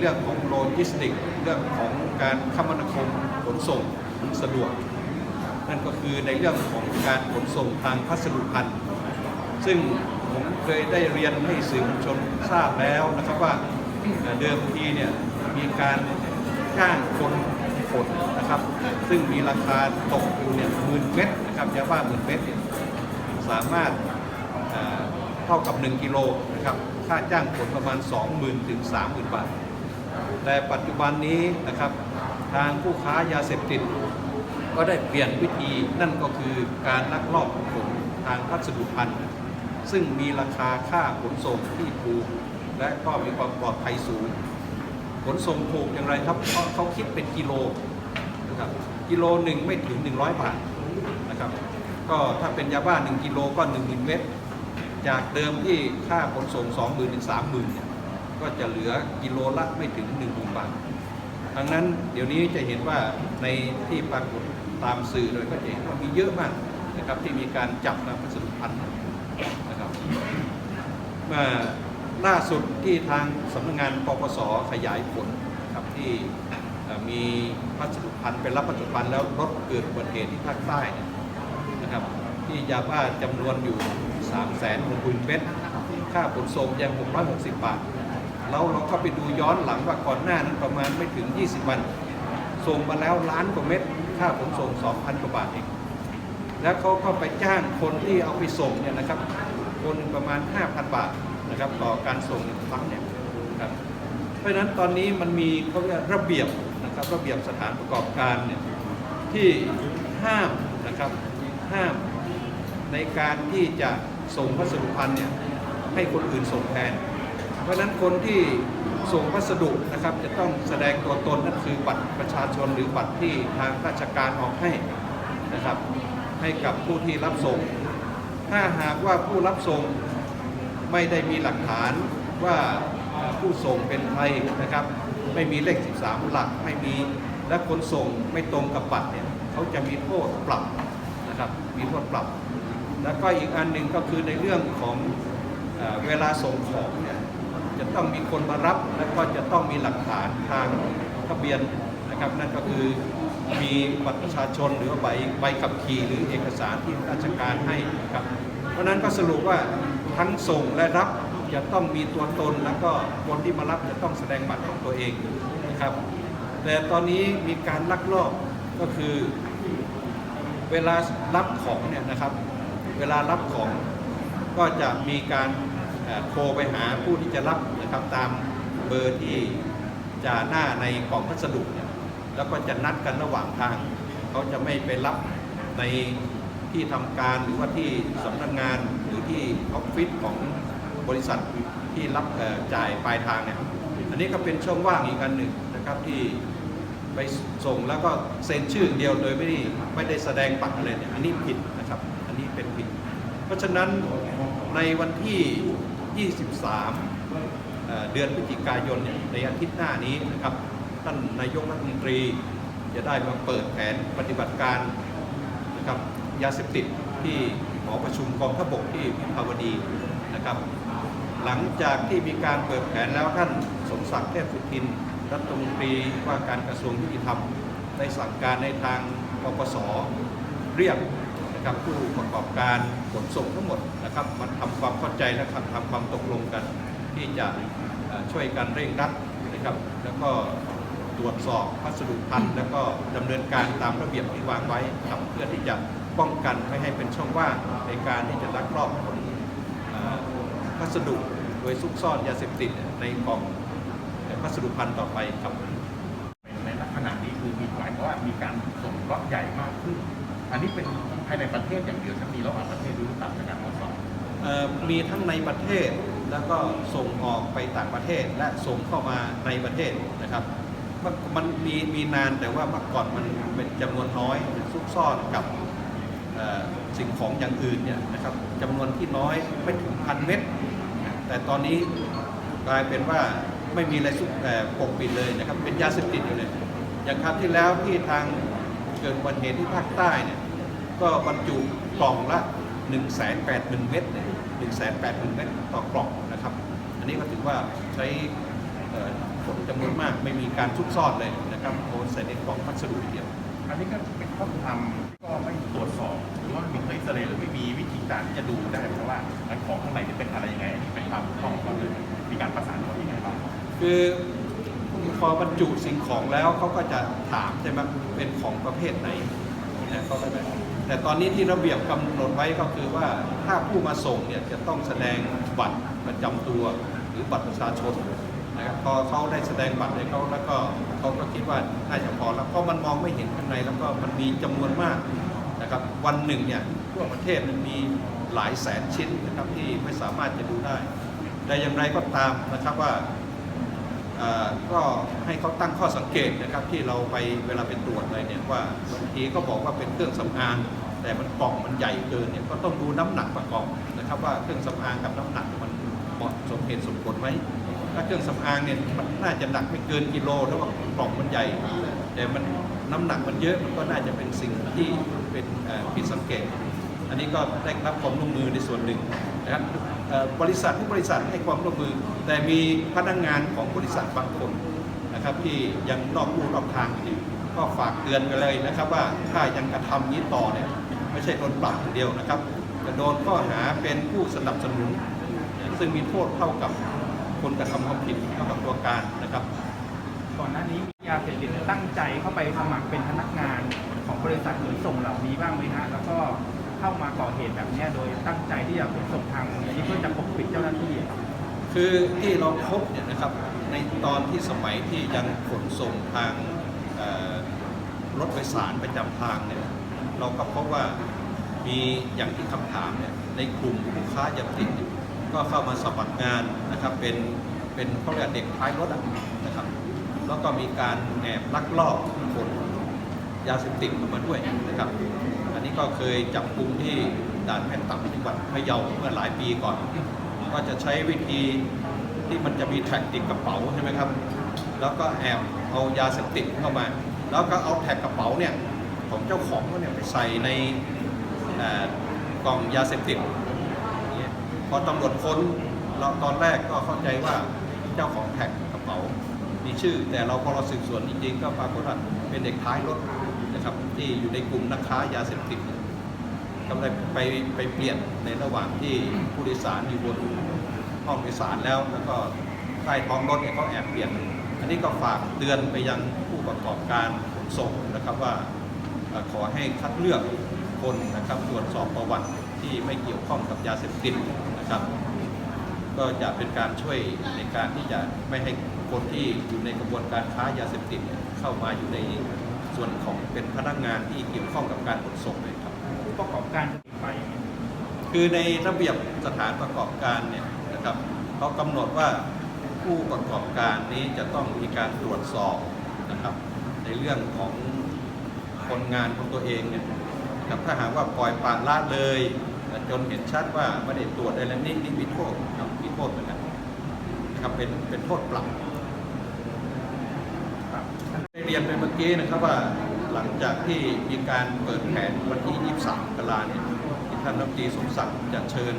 เรื่องของโลจิสติก เรื่องของการคมนาคมขนส่งสะดวก นั่นก็คือในเรื่องของการขนส่งทางพัสดุพันธุ์ซึ่งผมเคยได้เรียนให้สื่อมวลชนทราบแล้วนะครับว่าเดิมทีเนี่ยมีการจ้างคนขนนะครับ ซึ่งมีราคาตกอยู่เนี่ยหมื่นเม็ดนะครับยาบ้าหมื่นเม็ดเนี่ยสามารถเอ่อเท่ากับ 1 กิโลนะครับ ค่าจ้างขนประมาณ 20,000 ถึง 30,000 บาท แต่ปัจจุบันนี้นะครับทางผู้ค้ายาเสพติด ก็ได้เปลี่ยนวิธีนั่นก็คือการลักลอบขนทางพัสดุพันธ์ซึ่งมีราคาค่าขนส่งที่ถูกและก็มีความปลอดภัยสูง ขนส่งถูกอย่างไรครับเพราะเขาคิดเป็นกิโลนะครับกิโลหนึ่งไม่ถึง 100 บาทนะครับก็ถ้าเป็นยาบ้า 1 กิโลก็1 0,000เม็ดจากเดิมที่ค่าขนส่ง 20,000ถึง30,000เนี่ย ก็จะเหลือกิโลละไม่ถึง1 0,000บาทดังนั้นเดี๋ยวนี้จะเห็นว่าในที่ปรากฏตามสื่อเลยก็จะเห็นว่ามีเยอะมากนะครับที่มีการจับนำพัสดุพันธ์นะครับมื่อล่าสุดที่ทางสำนักงานปปสขยายผลครับที่มีพัสดุพันธ์ไปรับพัสดุพันธ์แล้วรถเกิดอุบัติเหตุที่ภาคใต้นะครับ ที่ยาบ้าจำนวนอยู่3 6 0 0 0 0เมตรค่าขนส่งยัง 660 บาท เราเราก็ไปดูย้อนหลังว่าก่อนหน้านั้นประมาณไม่ถึง 20 วัน ส่งมาแล้วล้านกว่าเม็ดค่าขนส่ง 2,000 กว่าบาทเอง แล้วเขาก็ไปจ้างคนที่เอาไปส่งเนี่ยนะครับ คนหนึ่งประมาณ 5,000 บาทนะครับต่อการส่งหนึ่งครั้งเนี่ยครับเพราะฉะนั้นตอนนี้มันมีเขาเรียกระเบียบนะครับระเบียบสถานประกอบการเนี่ยที่ห้ามนะครับห้ามในการที่จะส่งพัสดุพันธ์เนี่ยให้คนอื่นส่งแทน ราะฉะนั้นคนที่ส่งพัสดุนะครับจะต้องแสดงตัวตนนั่นคือบัตรประชาชนหรือบัตรที่ทางราชการออกให้นะครับ ให้กับผู้ที่รับส่ง ถ้าหากว่าผู้รับส่งไม่ได้มีหลักฐานว่าผู้ส่งเป็นใครนะครับ ไม่มีเลข 13 หลักไม่มีและคนส่งไม่ตรงกับบัตรเนี่ยเขาจะมีโทษปรับนะครับมีโทษปรับ แล้วก็อีกอันหนึ่งก็คือในเรื่องของเออเวลาส่งของเนี่ย จะต้องมีคนมารับแล้วก็จะต้องมีหลักฐานทางทะเบียนนะครับนั่นก็คือมีบัตรประชาชนหรือใบใบขับขี่หรือเอกสารที่ราชการให้ครับ เพราะนั้นก็สรุปว่าทั้งส่งและรับจะต้องมีตัวตนแล้วก็คนที่มารับจะต้องแสดงบัตรของตัวเองนะครับ แต่ตอนนี้มีการลักลอบก็คือเวลารับของเนี่ยนะครับ เวลารับของก็จะมีการ โทรไปหาผู้ที่จะรับนะครับตามเบอร์ที่จะหน้าในกล่องพัสดุเนี่ยแล้วก็จะนัดกันระหว่างทาง เขาจะไม่ไปรับในที่ทำการหรือว่าที่สำนักงานหรือที่ออฟฟิศของบริษัทที่รับจ่ายปลายทางเนี่ยอันนี้ก็เป็นช่องว่างอีกอันหนึ่งนะครับที่ไปส่งแล้วก็เซ็นชื่อเดียวโดยไม่ได้ไม่ได้แสดงบัตรอะไรเนี่ยอันนี้ผิดนะครับ อันนี้เป็นผิด เพราะฉะนั้นในวันที่ 23เเดือนพฤศจิกายนเนี่ยในอาทิตย์หน้านี้นะครับ ท่านนายกรัฐมนตรีจะได้มาเปิดแผนปฏิบัติการนะครับยาเสพติดที่หอประชุมกองทัพบกที่พิพาวดีนะครับ หลังจากที่มีการเปิดแผนแล้วท่านสมศักดิ์เทพสุทินรัฐมนตรีว่าการกระทรวงยุติธรรมได้สั่งการในทางปปสเรียก นะครับผู้ประกอบการขนส่งทั้งหมดนะครับมาทำความเข้าใจและทำความตกลงกัน ที่จะช่วยกันเร่งรัดนะครับ แล้วก็ตรวจสอบพัสดุพันธุ์แล้วก็ดำเนินการตามระเบียบที่วางไว้ครับเพื่อที่จะป้องกันไม่ให้เป็นช่องว่างในการที่จะลักลอบขนพัสดุโดยซุกซ่อนยาเสพติดในกล่องพัสดุพันธุ์ต่อไปครับในลักษณะนี้คือมีหมายว่ามีการส่งล็อตใหญ่มากขึ้น อันนี้เป็นภายในประเทศอย่างเดียวจะมีระหว่างประเทศหรือต่างจากการตรวจสอบเอ่อมีทั้งในประเทศแล้วก็ส่งออกไปต่างประเทศและส่งเข้ามาในประเทศนะครับ มันมันมีมีนานแต่ว่าเมื่อก่อนมันเป็นจำนวนน้อยซุกซ่อนกับเอ่อสิ่งของอย่างอื่นเนี่ยนะครับจำนวนที่น้อยไม่ถึงพันเม็ดแต่ตอนนี้กลายเป็นว่าไม่มีอะไรซุกแต่ปกปิดเลยนะครับเป็นยาเสพติดอยู่เลยอย่างครั้งที่แล้วที่ทาง เกิดอุบัติเหตุที่ภาคใต้เนี่ยก็บรรจุกล่องละ 1 8 0 0 0 0 เม็ดเนี่ย1 8 0 0 0 0เม็ดต่อกล่องนะครับ อันนี้ก็ถือว่าใช้เอ่อขนจำนวนมากไม่มีการซุกซ่อนเลยนะครับโอนใส่ในกล่องพัสดุเดียว อันนี้ก็เป็นข้อทำก็ไม่ตรวจสอบหรือว่ามีเคยเสนอหรือไม่มีวิธีการที่จะดูได้เพราะว่าไอ้ของข้างในจะเป็นอะไรยังไงอันนี้เป็นความถูกต้องก็เลยมีการประสานเขายังไงบ้างคือ พอบรรจุสิ่งของแล้วเขาก็จะถามใช่ไหมเป็นของประเภทไหนนะเขาก็จะแต่ตอนนี้ที่ระเบียบกำหนดไว้ก็คือว่าถ้าผู้มาส่งเนี่ยจะต้องแสดงบัตรประจำตัวหรือบัตรประชาชนนะครับพอเขาได้แสดงบัตรให้เขาแล้วก็เขาก็คิดว่าน่าจะพอแล้วเพราะมันมองไม่เห็นข้างในแล้วก็มันมีจำนวนมากนะครับวันหนึ่งเนี่ยทั่วประเทศมันมีหลายแสนชิ้นนะครับที่ไม่สามารถจะดูได้ แต่อย่างไรก็ตามนะครับว่า ก็ให้เขาตั้งข้อสังเกตนะครับที่เราไปเวลาไปตรวจอะไรเนี่ยว่าบางทีก็บอกว่าเป็นเครื่องสำอางแต่มันกล่องมันใหญ่เกินเนี่ยก็ต้องดูน้ำหนักประกอบนะครับว่าเครื่องสำอางกับน้ำหนักมันเหมาะสมเหตุสมผลไหมถ้าเครื่องสำอางเนี่ยมันน่าจะหนักไม่เกินกิโลแล้วว่ากล่องมันใหญ่ แต่มันน้ำหนักมันเยอะมันก็น่าจะเป็นสิ่งที่เป็นผิดสังเกต อันนี้ก็ได้รับความร่วมมือในส่วนหนึ่งนะครับ บริษัททุกบริษัทให้ความร่วมมือ แต่มีพนักงานของบริษัทบางคนนะครับ ที่ยังนอกลู่นอกทางอยู่ก็ฝากเตือนกันเลยนะครับ ว่าถ้ายังกระทำนี้ต่อเนี่ยไม่ใช่โดนปรับอย่างเดียวนะครับ จะโดนข้อหาเป็นผู้สนับสนุน ซึ่งมีโทษเท่ากับคนกระทำความผิดเท่ากับตัวการนะครับ ก่อนหน้านี้มียาเสพติดตั้งใจเข้าไปสมัครเป็นพนักงานของบริษัทขนส่งเหล่านี้บ้างไหมฮะแล้วก็ เข้ามาก่อเหตุแบบนี้โดยตั้งใจที่จะขนส่งทางนี้เพื่อจะปกปิดเจ้าหน้าที่ครับคือที่เราพบเนี่ยนะครับในตอนที่สมัยที่ยังขนส่งทางรถโดยสารประจำทางเนี่ยเราก็พบว่ามีอย่างที่คำถามเนี่ยในกลุ่มผู้ค้ายาติดก็เข้ามาสมัครงานนะครับเป็นเป็นเขาเรียกเด็กท้ายรถนะครับ แล้วก็มีการแอบลักลอบขนยาเสพติดมาด้วยนะครับ ก็เคยจับกลุ่มที่ด่านแม่ต่ำจังหวัดพะเยาเมื่อหลายปีก่อน ก็จะใช้วิธีที่มันจะมีแท็กติดกระเป๋าใช่ไหมครับ แล้วก็แอบเอายาเสพติดเข้ามา แล้วก็เอาแท็กกระเป๋าเนี่ยของเจ้าของเขาเนี่ยไปใส่ในกล่องยาเสพติดเงี้ยพอตำรวจค้นเราตอนแรกก็เข้าใจว่าเจ้าของแท็กกระเป๋ามีชื่อ แต่เราพอเราสืบสวนจริงๆ ก็ปรากฏว่าเป็นเด็กท้ายรถ นะครับที่อยู่ในกลุ่มนักค้ายาเสพติดก็เลยไปไปเปลี่ยนในระหว่างที่ผู้โดยสารอยู่บนห้องโดยสารแล้ว แล้วก็ใต้ท้องรถเนี่ยเขาแอบเปลี่ยน อันนี้ก็ฝากเตือนไปยังผู้ประกอบการขนส่งนะครับว่าขอให้คัดเลือกคนนะครับตรวจสอบประวัติที่ไม่เกี่ยวข้องกับยาเสพติดนะครับ ก็จะเป็นการช่วยในการที่จะไม่ให้คนที่อยู่ในกระบวนการค้ายาเสพติดเข้ามาอยู่ใน ส่วนของเป็นพนักงานที่เกี่ยวข้องกับการขนส่งเลยครับ ผู้ประกอบการไป คือในระเบียบสถานประกอบการเนี่ยนะครับเขากำหนดว่าผู้ประกอบการนี้จะต้องมีการตรวจสอบนะครับ ในเรื่องของคนงานของตัวเองเนี่ยนะครับถ้าหากว่าปล่อยปละละเลยจนเห็นชัดว่าไม่ได้ตรวจอะไรนี่นี่มีโทษครับมีโทษเหมือนกันนะครับเป็นเป็นโทษปรับ รียนไปเมื่อกี้นะครับว่าหลังจากที่มีการเปิดแผนวันที่ 23กรานเนี่ยที่ท่านรัฐมนตรีสมศักดิ์จะเชิญ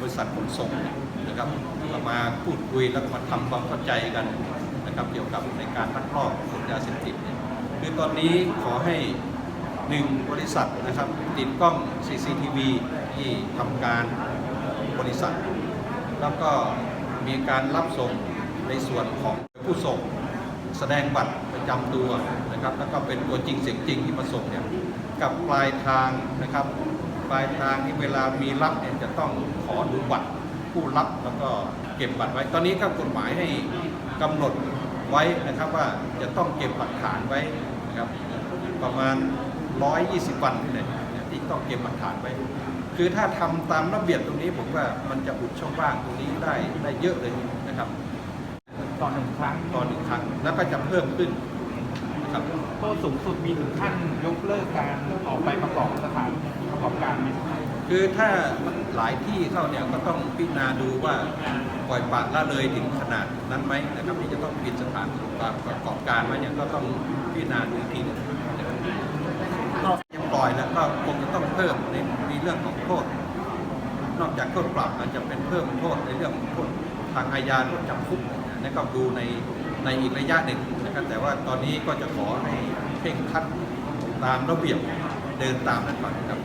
บริษัทขนส่งนะครับมาพูดคุยแล้วมาทำความเข้าใจกันนะครับเกี่ยวกับในการลักลอบขนยาเสพติดเนี่ยคือตอนนี้ขอให้หนึ่งบริษัทนะครับติดกล้อง CCTV ที่ทำการบริษัท แล้วก็มีการรับส่งในส่วนของผู้ส่ง แสดงบัตรประจำตัวนะครับ แล้วก็เป็นตัวจริงเสียงจริงที่มาส่งเนี่ยกับปลายทางนะครับ ปลายทางที่เวลามีรับเนี่ยจะต้องขอดูบัตรผู้รับแล้วก็เก็บบัตรไว้ ตอนนี้ครับกฎหมายให้กำหนดไว้นะครับว่าจะต้องเก็บหลักฐานไว้นะครับ ประมาณ 120 วันนี่เลยที่ต้องเก็บหลักฐานไว้ คือถ้าทำตามระเบียบตรงนี้ผมว่ามันจะอุดช่องว่างตรงนี้ได้ได้เยอะเลยนะครับ ต่อหนึ่งครั้งต่อหนึ่งครั้ง แล้วก็จะเพิ่มขึ้นนะครับโทษสูงสุดมีถึงขั้นยกเลิกการออกไปประกอบสถานประกอบการไหมคือถ้าหลายที่เข้าเนี่ยก็ต้องพิจารณาดูว่าปล่อยปละละเลยถึงขนาดนั้นไหมนะครับที่จะต้องปิดสถานประกอบการไว้เนี่ยก็ต้องพิจารณาดูอีกทีหนึงนะครับนอกจากยังปล่อยแล้วก็คงจะต้องเพิ่มในในเรื่องของโทษ นอกจากโทษปรับอาจจะเป็นเพิ่มโทษในเรื่องของโทษทางอาญาโทษจำคุก นะครับดูในในอีกระยะหนึ่งนะครับแต่ว่าตอนนี้ก็จะขอให้เพ่งคัดตามระเบียบเดินตามนั้นก่อนครับ